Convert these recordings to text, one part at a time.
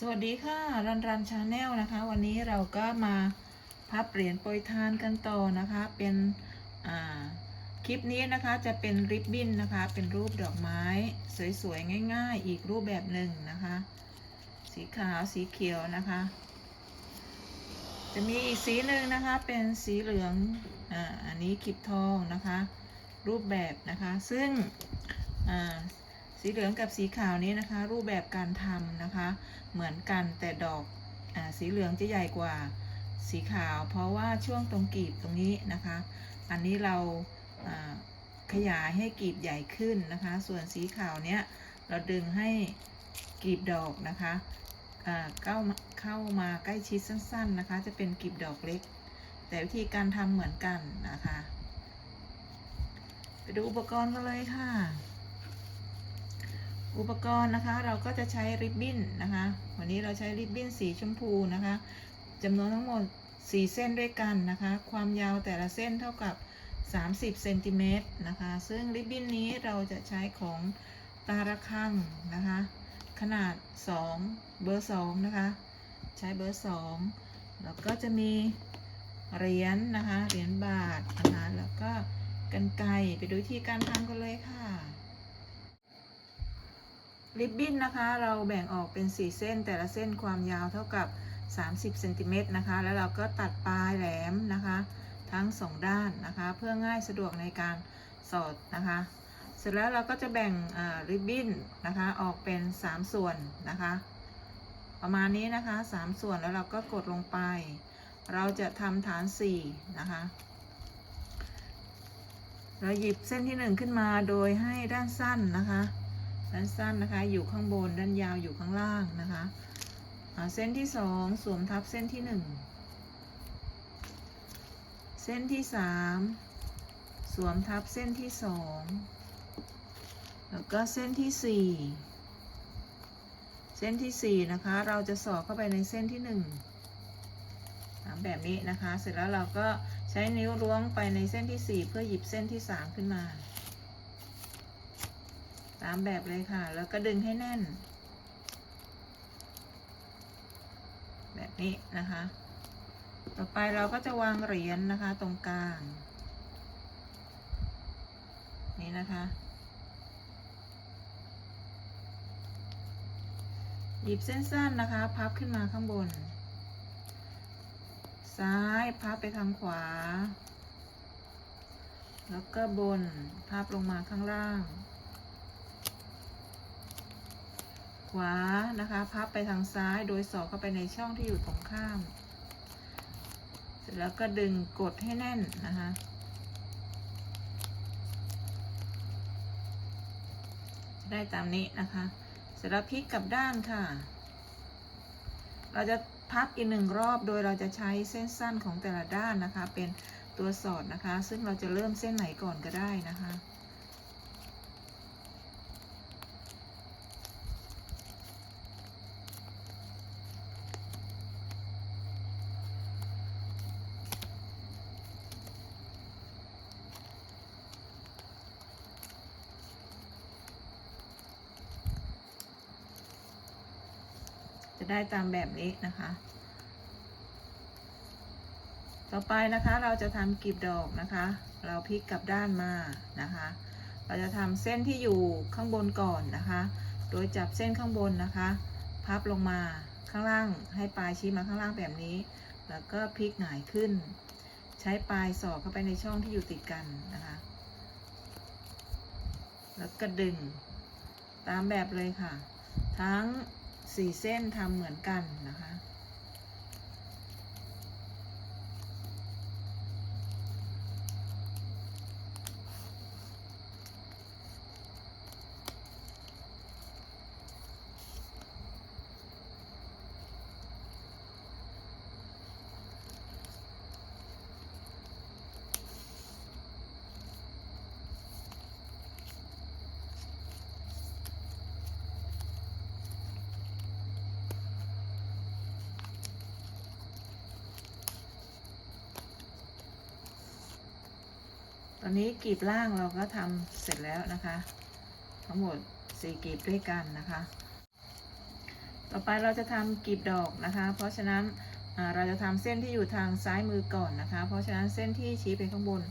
สวัสดีค่ะ รันรันชาแนลนะคะ วันนี้เราก็มาพับเหรียญโปรยทานกันต่อนะคะ เป็นคลิปนี้นะคะจะเป็นริบบิ้นนะคะ เป็นรูปดอกไม้สวยๆ ง่าย ๆ อีกรูปแบบหนึ่งนะคะ สีขาวสีเขียวนะคะ จะมีอีกสีหนึ่งนะคะ เป็นสีเหลืองอ่าอันนี้คลิปทองนะคะ รูปแบบนะคะ ซึ่งอ่า สีเหลืองกับสีขาวนี้นะคะ รูปแบบการทำนะคะ เหมือนกันแต่ดอกอสีเหลืองจะใหญ่กว่าสีขาว เพราะว่าช่วงตรงกีบตรงนี้นะคะ อันนี้เราขยายให้กีบใหญ่ขึ้นนะคะ ส่วนสีขาวเนี้ยเราดึงให้กีบดอกนะคะอ่าเข้าเข้ามาใกล้ชิดสั้น ๆนะคะ จะเป็นกีบดอกเล็ก แต่วิธีการทำเหมือนกันนะคะ ไปดูอุปกรณ์กันเลยค่ะ อุปกรณ์นะคะเราก็จะใช้ริบบิ้นนะคะ วันนี้เราใช้ริบบิ้นสีชมพูนะคะจำนวนทั้งหมด 4 เส้นด้วยกันนะคะ ความยาวแต่ละเส้นเท่ากับ 30เซนติเมตรนะคะ ซึ่งริบบิ้นนี้เราจะใช้ของตาระคังนะคะ ขนาด 2 เบอร์ 2 นะคะ ใช้เบอร์ 2 แล้วก็จะมีเหรียญนนะคะ เหรียญบาทนะคะ แล้วก็กันไกรไปดูวิธีการทำกันเลยค่ะ ริบบิ้นนะคะ เราแบ่งออกเป็น 4 เส้น แต่ละเส้นความยาวเท่ากับ 30เซนติเมตรนะคะ แล้วเราก็ตัดปลายแหลมนะคะ ทั้ง 2 ด้านนะคะ เพื่อง่ายสะดวกในการสอดนะคะ เสร็จแล้วเราก็จะแบ่งริบบิ้นนะคะ ออกเป็น 3 ส่วนนะคะ ประมาณนี้นะคะ 3 ส่วนแล้วเราก็กดลงไป เราจะทำฐาน 4 นะคะเราหยิบเส้นที่ 1 ขึ้นมาโดยให้ด้านสั้นนะคะ ด้านสั้นนะคะ อยู่ข้างบนด้านยาวอยู่ข้างล่างนะคะเส้นที่สองสวมทับเส้นที่หนึ่งเส้นที่สามสวมทับเส้นที่สองแล้วก็เส้นที่สี่เส้นที่สี่นะคะ เราจะสอดเข้าไปในเส้นที่หนึ่งแบบนี้นะคะ เสร็จแล้วเราก็ใช้นิ้วล้วงไปในเส้นที่สี่เพื่อหยิบเส้นที่สามขึ้นมาามแบบเลยค่ะ แล้วก็ดึงให้แน่น แบบนี้นะคะ ต่อไปเราก็จะวางเหรียญนนะคะตรงกลาง นี่นะคะ หยิบเส้นสั้นนะคะ พับขึ้นมาข้างบน ซ้ายพับไปทางขวาแล้วก็บนพับลงมาข้างล่าง ขวานะคะ พับไปทางซ้ายโดยสอดเข้าไปในช่องที่อยู่ตรงข้าม เสร็จแล้วก็ดึงกดให้แน่นนะคะได้ตามนี้นะคะ เสร็จแล้วพลิกกลับด้านค่ะ เราจะพับอีกหนึ่งรอบโดยเราจะใช้เส้นสั้นของแต่ละด้านนะคะ เป็นตัวสอดนะคะ ซึ่งเราจะเริ่มเส้นไหนก่อนก็ได้นะคะจะ ได้ตามแบบนี้นะคะ ต่อไปนะคะเราจะทำกลีบดอกนะคะ เราพลิกกลับด้านมานะคะ เราจะทำเส้นที่อยู่ข้างบนก่อนนะคะ โดยจับเส้นข้างบนนะคะ พับลงมาข้างล่างให้ปลายชี้มาข้างล่างแบบนี้ แล้วก็พลิกหงายขึ้น ใช้ปลายสอดเข้าไปในช่องที่อยู่ติดกันนะคะ แล้วก็ดึงตามแบบเลยค่ะ ทั้ง สี่เส้นทำเหมือนกันนะคะ ตอนนี้กลีบล่างเราก็ทำเสร็จแล้วนะคะ ทั้งหมดสี่กลีบด้วยกันนะคะ ต่อไปเราจะทำกลีบดอกนะคะ เพราะฉะนั้นเราจะทำเส้นที่อยู่ทางซ้ายมือก่อนนะคะ เพราะฉะนั้นเส้นที่ชี้ไปข้างบน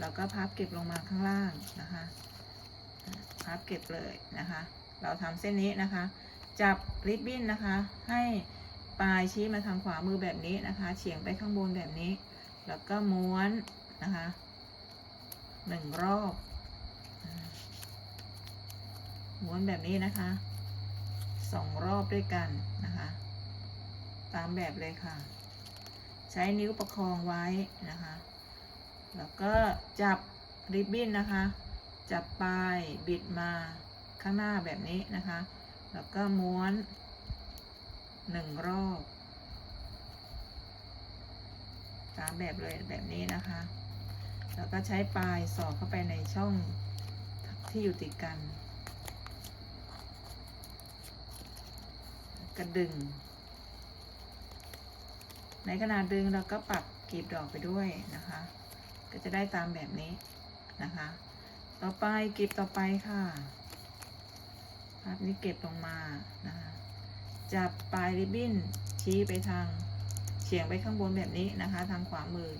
เราก็พับเก็บลงมาข้างล่างนะคะ พับเก็บเลยนะคะ เราทำเส้นนี้นะคะ จับริบบิ้นนะคะ ให้ปลายชี้มาทางขวามือแบบนี้นะคะ เฉียงไปข้างบนแบบนี้ แล้วก็ม้วนนะคะ หนึ่งรอบอ่าม้วนแบบนี้นะคะสองรอบด้วยกันนะคะ ตามแบบเลยค่ะ ใช้นิ้วประคองไว้นะคะ แล้วก็จับริบบิ้นนะคะ จับปลายบิดมาข้างหน้าแบบนี้นะคะ แล้วก็ม้วนหนึ่งรอบ ตามแบบเลยแบบนี้นะคะ แล้วก็ใช้ปลายสอดเข้าไปในช่องที่อยู่ติดกัน กระดึง ในขณะดึงเราก็ปักกลีบดอกไปด้วยนะคะ ก็จะได้ตามแบบนี้นะคะ ต่อไปกลีบต่อไปค่ะภาพนี้เก็บลงมานะคะจับปลายริบบิ้นชี้ไปทางเฉียงไปข้างบนแบบนี้นะคะ ทางขวามือ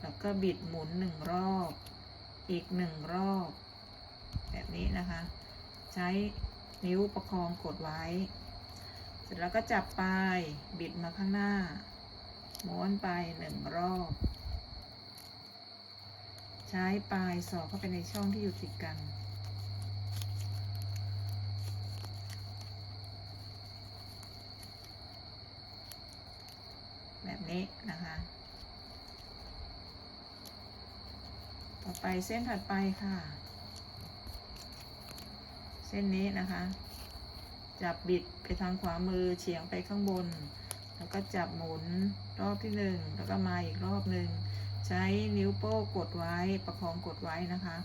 แล้วก็บิดหมุนหนึ่งรอบ อีกหนึ่งรอบ แบบนี้นะคะ ใช้นิ้วประคองกดไว้ เสร็จแล้วก็จับปลายบิดมาข้างหน้า ม้วนไปหนึ่งรอบ ใช้ปลายสอดเข้าไปในช่องที่อยู่ติดกันแบบนี้นะคะ ต่อไปเส้นถัดไปค่ะ เส้นนี้นะคะ จับบิดไปทางขวามือเฉียงไปข้างบน แล้วก็จับหมุนรอบที่หนึ่งแล้วก็มาอีกรอบหนึ่งใช้นิ้วโป้งกดไว้ประคองกดไว้นะคะ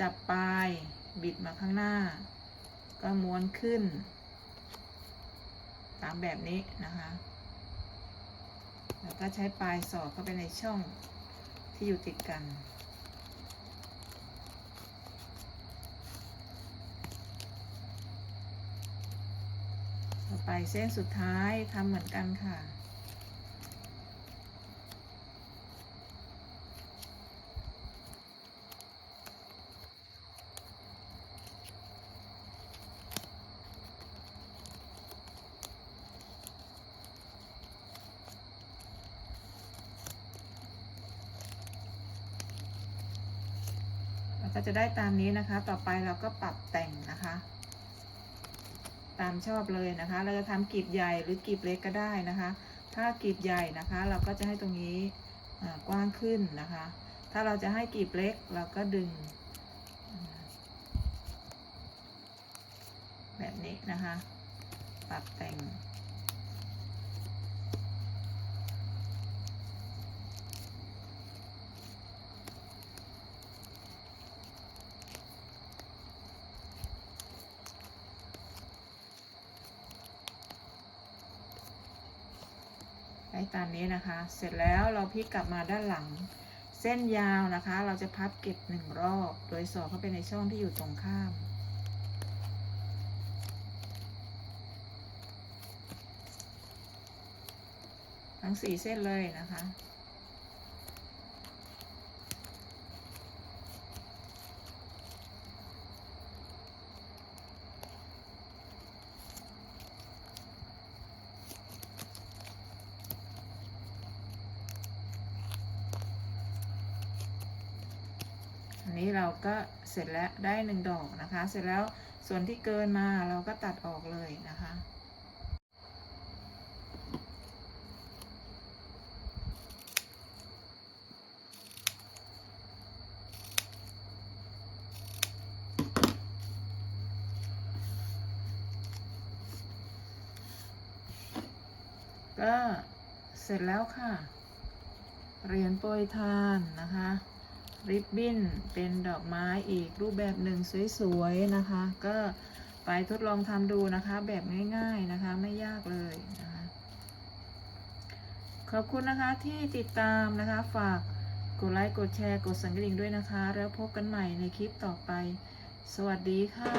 จับปลายบิดมาข้างหน้า ก็ม้วนขึ้น ตามแบบนี้นะคะ แล้วก็ใช้ปลายสอดเข้าไปในช่องที่อยู่ติดกัน ไปเส้นสุดท้ายทำเหมือนกันค่ะ เราก็จะได้ตามนี้นะคะ ต่อไปเราก็ปรับแต่งนะคะ ตามชอบเลยนะคะ เราจะทำกลีบใหญ่หรือกลีบเล็กก็ได้นะคะ ถ้ากลีบใหญ่นะคะ เราก็จะให้ตรงนี้กว้างขึ้นนะคะ ถ้าเราจะให้กลีบเล็กเราก็ดึง แบบนี้นะคะ ปรับแต่ง ตามนี้นะคะ เสร็จแล้วเราพลิกกลับมาด้านหลัง เส้นยาวนะคะ เราจะพับเก็บหนึ่งรอบ โดยสอดเข้าไปในช่องที่อยู่ตรงข้าม ทั้งสี่เส้นเลยนะคะ อันนี้เราก็เสร็จแล้วได้หนึ่งดอกนะคะ เสร็จแล้วส่วนที่เกินมาเราก็ตัดออกเลยนะคะ ก็เสร็จแล้วค่ะเหรียญโปรยทานนะคะ ริบบิ้นเป็นดอกไม้อีกรูปแบบหนึ่งสวยๆนะคะ ก็ไปทดลองทำดูนะคะ แบบง่ายๆนะคะไม่ยากเลยนะคะขอบคุณนะคะที่ติดตามนะคะฝากกดไลค์กดแชร์กดสั่นกระดิ่งด้วยนะคะ แล้วพบกันใหม่ในคลิปต่อไป สวัสดีค่ะ